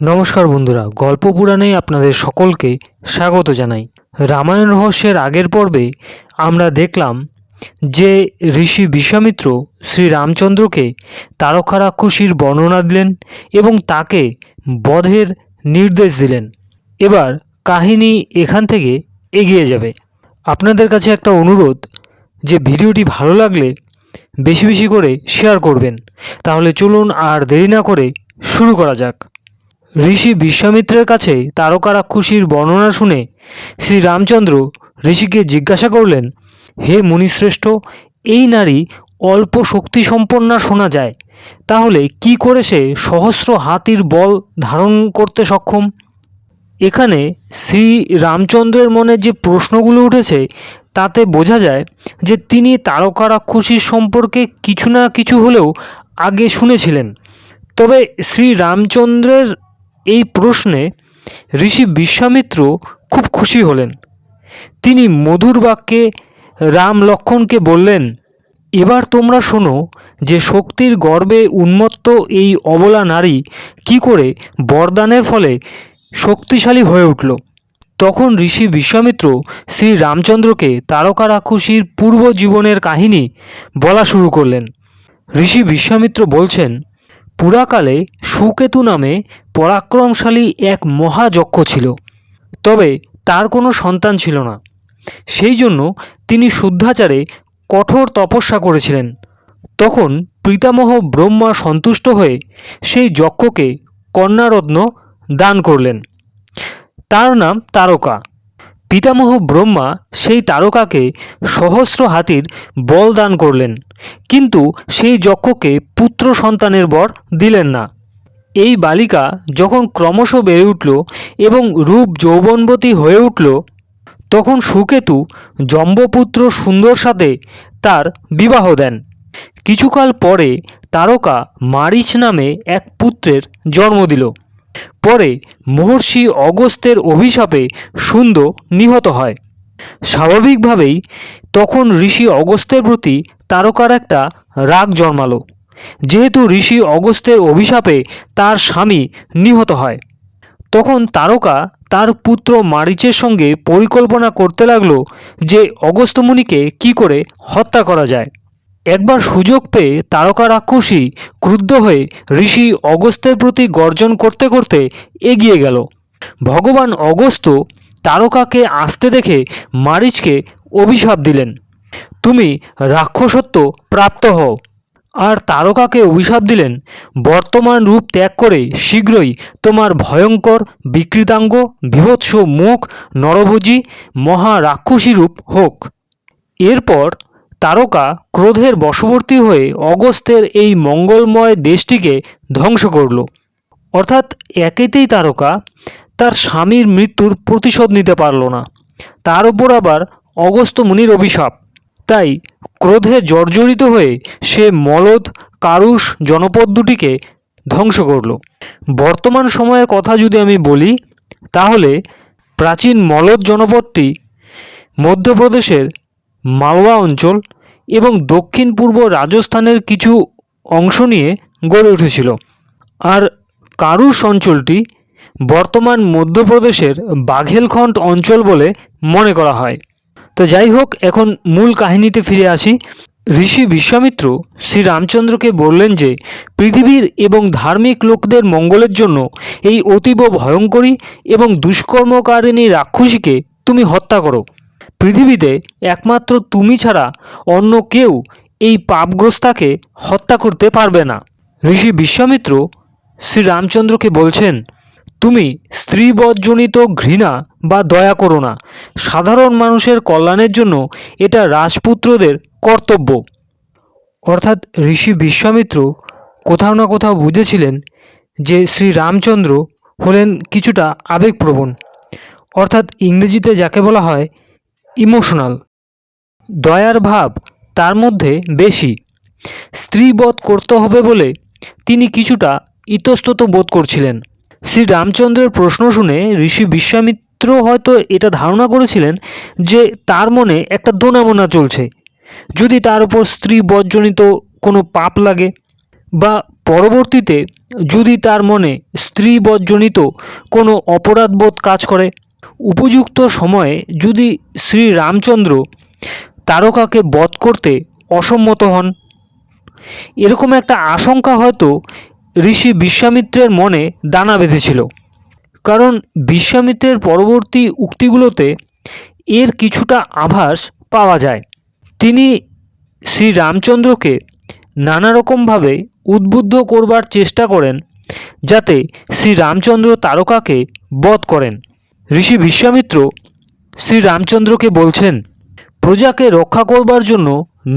নমস্কার বন্ধুরা, গল্প পুরাণে আপনাদের সকলকে স্বাগত জানাই। রামায়ণ রহস্যের আগের পর্বে আমরা দেখলাম যে ঋষি বিশ্বামিত্র শ্রী রামচন্দ্রকে তারকা রাক্ষসীর বর্ণনা দিলেন এবং তাকে বধের নির্দেশ দিলেন। এবার কাহিনী এখান থেকে এগিয়ে যাবে। আপনাদের কাছে একটা অনুরোধ, যে ভিডিওটি ভালো লাগলে বেশি বেশি করে শেয়ার করবেন। তাহলে চলুন আর দেরি না করে শুরু করা যাক। ঋষি বিশ্বামিত্রের কাছে তারকা রাক্ষসীর বর্ণনা শুনে শ্রী রামচন্দ্র ঋষিকে জিজ্ঞাসা করলেন, হে মুনিশ্রেষ্ঠ, এই নারী অল্প শক্তি সম্পন্না শোনা যায়, তাহলে কি করে সে সহস্র হাতির বল ধারণ করতে সক্ষম? এখানে শ্রী রামচন্দ্রের মনে যে প্রশ্নগুলো উঠেছে, তাতে বোঝা যায় যে তিনি তারকা রাক্ষসীর সম্পর্কে কিছু না কিছু হলেও আগে শুনেছিলেন। তবে শ্রী রামচন্দ্রের এই প্রশ্নে ঋষি বিশ্বামিত্র খুব খুশি হলেন। তিনি মধুর বাক্যে রাম লক্ষ্মণকে বললেন, এবার তোমরা শোনো যে শক্তির গর্বে উন্মত্ত এই অবলা নারী কি করে বরদানের ফলে শক্তিশালী হয়ে উঠল। তখন ঋষি বিশ্বামিত্র শ্রী রামচন্দ্রকে তারকা রাক্ষসীর পূর্ব জীবনের কাহিনী বলা শুরু করলেন। ঋষি বিশ্বামিত্র বলছেন পুরাকালে সুকেতু নামে পরাক্রমশালী এক মহাযক্ষ ছিল। তবে তার কোনো সন্তান ছিল না। সেই জন্য তিনি শুদ্ধাচারে কঠোর তপস্যা করেছিলেন। তখন পিতামহ ব্রহ্মা সন্তুষ্ট হয়ে সেই যক্ষকে কন্যারত্ন দান করলেন। তার নাম তারকা। পিতামহ ব্রহ্মা সেই তারকাকে সহস্র হাতির বল দান করলেন, কিন্তু সেই যক্ষকে পুত্র সন্তানের বর দিলেন না। এই বালিকা যখন ক্রমশ বেড়ে উঠল এবং রূপ যৌবনবতী হয়ে উঠল, তখন সুকেতু জম্বপুত্র সুন্দর সাথে তার বিবাহ দেন। কিছুকাল পরে তারকা মারিচ নামে এক পুত্রের জন্ম দিল। পরে মহর্ষি অগস্তের অভিশাপে সুন্দ নিহত হয়। স্বাভাবিকভাবেই তখন ঋষি অগস্তের প্রতি তারকার একটা রাগ জন্মালো। যেহেতু ঋষি অগস্ত্যের অভিশাপে তার স্বামী নিহত হয়। তখন তারকা তার পুত্র মারিচের সঙ্গে পরিকল্পনা করতে লাগল যে অগস্ত্যমুনিকে কি করে হত্যা করা যায়। একবার সুযোগ পেয়ে তারকা রাক্ষসী ক্রুদ্ধ হয়ে ঋষি অগস্ত্যের প্রতি গর্জন করতে করতে এগিয়ে গেল। ভগবান অগস্ত্য তারকাকে আসতে দেখে মারিচকে অভিশাপ দিলেন। তুমি রাক্ষসত্ব প্রাপ্ত হও। আর তারকাকে অভিশাপ দিলেন। বর্তমান রূপ ত্যাগ করে শীঘ্রই তোমার ভয়ঙ্কর, বিকৃতাঙ্গ, বিভৎস মুখ নরভোজী মহা রাক্ষসী রূপ হোক। এরপর তারকা ক্রোধের বশবর্তী হয়ে অগস্ত্যের এই মঙ্গলময় দেশটিকে ধ্বংস করল। অর্থাৎ একেতেই তারকা তার স্বামীর মৃত্যুর প্রতিশোধ নিতে পারল না। তার উপর আবার অগস্ত্য মুনির অভিশাপ। তাই ক্রোধে জর্জরিত হয়ে সে মলদ কারুষ জনপদ দুটিকে ধ্বংস করল। বর্তমান সময়ের কথা যদি আমি বলি, তাহলে প্রাচীন মলদ জনপদটি মধ্যপ্রদেশের মালওয়া অঞ্চল এবং দক্ষিণ পূর্ব রাজস্থানের কিছু অংশ নিয়ে গড়ে উঠেছিল। আর কারুষ অঞ্চলটি বর্তমান মধ্যপ্রদেশের বাঘেলখণ্ড অঞ্চল বলে মনে করা হয়। তো যাই হোক, এখন মূল কাহিনীতে ফিরে আসি। ঋষি বিশ্বামিত্র শ্রী রামচন্দ্রকে বললেন যে, পৃথিবীর এবং ধার্মিক লোকদের মঙ্গলের জন্য এই অতীব ভয়ঙ্করী এবং দুষ্কর্মকারিণী রাক্ষসীকে তুমি হত্যা করো। পৃথিবীতে একমাত্র তুমি ছাড়া অন্য কেউ এই পাপগ্রস্তাকে হত্যা করতে পারবে না। ঋষি বিশ্বামিত্র শ্রী রামচন্দ্রকে বলছেন, তুমি স্ত্রীবধজনিত ঘৃণা বা দয়া করো না। সাধারণ মানুষের কল্যাণের জন্য এটা রাজপুত্রদের কর্তব্য। অর্থাৎ ঋষি বিশ্বামিত্র কোথাও না কোথাও বুঝেছিলেন যে শ্রী রামচন্দ্র হলেন কিছুটা আবেগপ্রবণ। অর্থাৎ ইংরেজিতে যাকে বলা হয় ইমোশনাল। দয়ার ভাব তার মধ্যে বেশি। স্ত্রীবধ করতে হবে বলে তিনি কিছুটা ইতস্তত বোধ করছিলেন। শ্রী রামচন্দ্রের প্রশ্ন শুনে ঋষি বিশ্বামিত্র হয়তো এটা ধারণা করেছিলেন যে তার মনে একটা দোনামোনা চলছে। যদি তার উপর স্ত্রী বজ্জনিত কোনো পাপ লাগে বা পরবর্তীতে যদি তার মনে স্ত্রী বজ্জনিত কোনো অপরাধবোধ কাজ করে উপযুক্ত সময়ে যদি শ্রী রামচন্দ্র তারকাকে বধ করতে অসম্মত হন। এরকম একটা আশঙ্কা হয়তো ঋষি বিশ্বামিত্রের মনে দানা বেঁধেছিল। কারণ বিশ্বামিত্রের পরবর্তী উক্তিগুলোতে এর কিছুটা আভাস পাওয়া যায়। তিনি শ্রী রামচন্দ্রকে নানা রকমভাবে উদ্বুদ্ধ করবার চেষ্টা করেন, যাতে শ্রী রামচন্দ্র তারকাকে বধ করেন। ঋষি বিশ্বামিত্র শ্রী রামচন্দ্রকে বলছেন, প্রজাকে রক্ষা করবার জন্য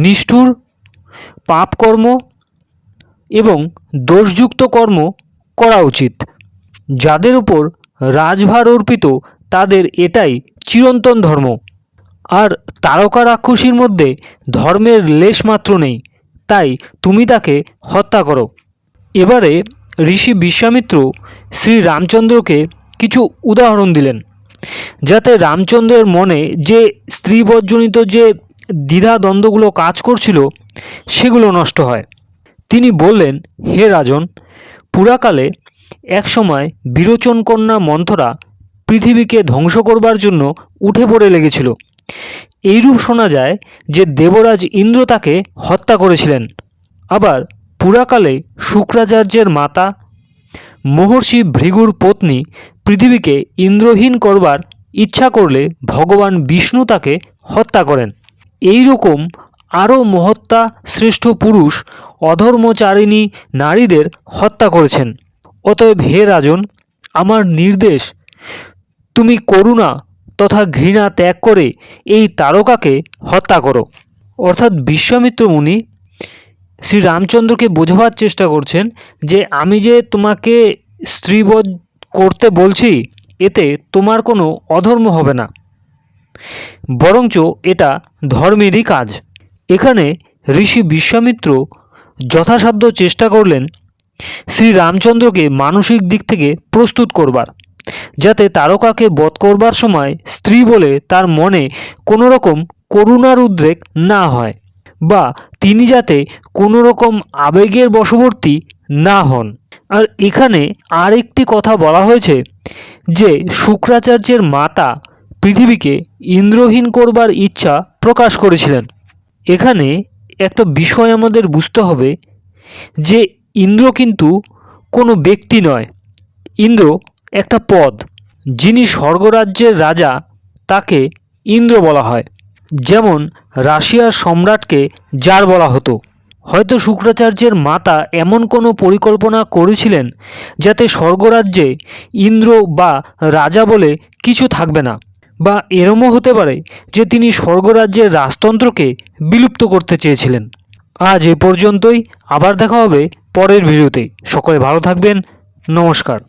নিষ্ঠুর, পাপকর্ম এবং দোষযুক্ত কর্ম করা উচিত, যাদের উপর রাজভার অর্পিত তাদের এটাই চিরন্তন ধর্ম। আর তারকা রাক্ষসীর মধ্যে ধর্মের লেশমাত্র নেই, তাই তুমি তাকে হত্যা করো। এবারে ঋষি বিশ্বামিত্র শ্রী রামচন্দ্রকে কিছু উদাহরণ দিলেন, যাতে রামচন্দ্রের মনে যে স্ত্রীবজ্জনিত যে দ্বিধা দ্বন্দ্বগুলো কাজ করছিল, সেগুলো নষ্ট হয়। তিনি বললেন, হে রাজন, পুরাকালে একসময় বিরোচন কন্যা মন্থরা পৃথিবীকে ধ্বংস করবার জন্য উঠে পড়ে লেগেছিল। এইরূপ শোনা যায় যে দেবরাজ ইন্দ্র তাকে হত্যা করেছিলেন। আবার পুরাকালে শুক্রাচার্যের মাতা মহর্ষি ভৃগুর পত্নী পৃথিবীকে ইন্দ্রহীন করবার ইচ্ছা করলে ভগবান বিষ্ণু তাকে হত্যা করেন। এই রকম আরও মহত্তা শ্রেষ্ঠ পুরুষ অধর্মচারিণী নারীদের হত্যা করেছেন। অতএব হে রাজন, আমার নির্দেশ, তুমি করুণা তথা ঘৃণা ত্যাগ করে এই তারকাকে হত্যা করো। অর্থাৎ বিশ্বামিত্র মুনি শ্রী রামচন্দ্রকে বোঝাবার চেষ্টা করছেন যে আমি যে তোমাকে স্ত্রীবধ করতে বলছি, এতে তোমার কোনো অধর্ম হবে না। বরঞ্চ এটা ধর্মেরই কাজ। এখানে ঋষি বিশ্বামিত্র যথাসাধ্য চেষ্টা করলেন শ্রী রামচন্দ্রকে মানসিক দিক থেকে প্রস্তুত করবার, যাতে তারকাকে বধ করবার সময় স্ত্রী বলে তার মনে কোনো রকম করুণার উদ্রেক না হয়। বা তিনি যাতে কোনো রকম আবেগের বশবর্তী না হন। আর এখানে আরেকটি কথা বলা হয়েছে যে শুক্রাচার্যের মাতা পৃথিবীকে ইন্দ্রহীন করবার ইচ্ছা প্রকাশ করেছিলেন। এখানে একটা বিষয় আমাদের বুঝতে হবে যে ইন্দ্র কিন্তু কোনো ব্যক্তি নয়। ইন্দ্র একটা পদ, যিনি স্বর্গরাজ্যের রাজা তাকে ইন্দ্র বলা হয়। যেমন রাশিয়ার সম্রাটকে জার বলা হতো। হয়তো শুক্রাচার্যের মাতা এমন কোনো পরিকল্পনা করেছিলেন যাতে স্বর্গরাজ্যে ইন্দ্র বা রাজা বলে কিছু থাকবে না, বা এরমও হতে পারে যে তিনি স্বর্গরাজ্যের রাজতন্ত্রকে বিলুপ্ত করতে চেয়েছিলেন। আজ এ পর্যন্তই, আবার দেখা হবে পরের ভিডিওতে। সকলে ভালো থাকবেন, নমস্কার।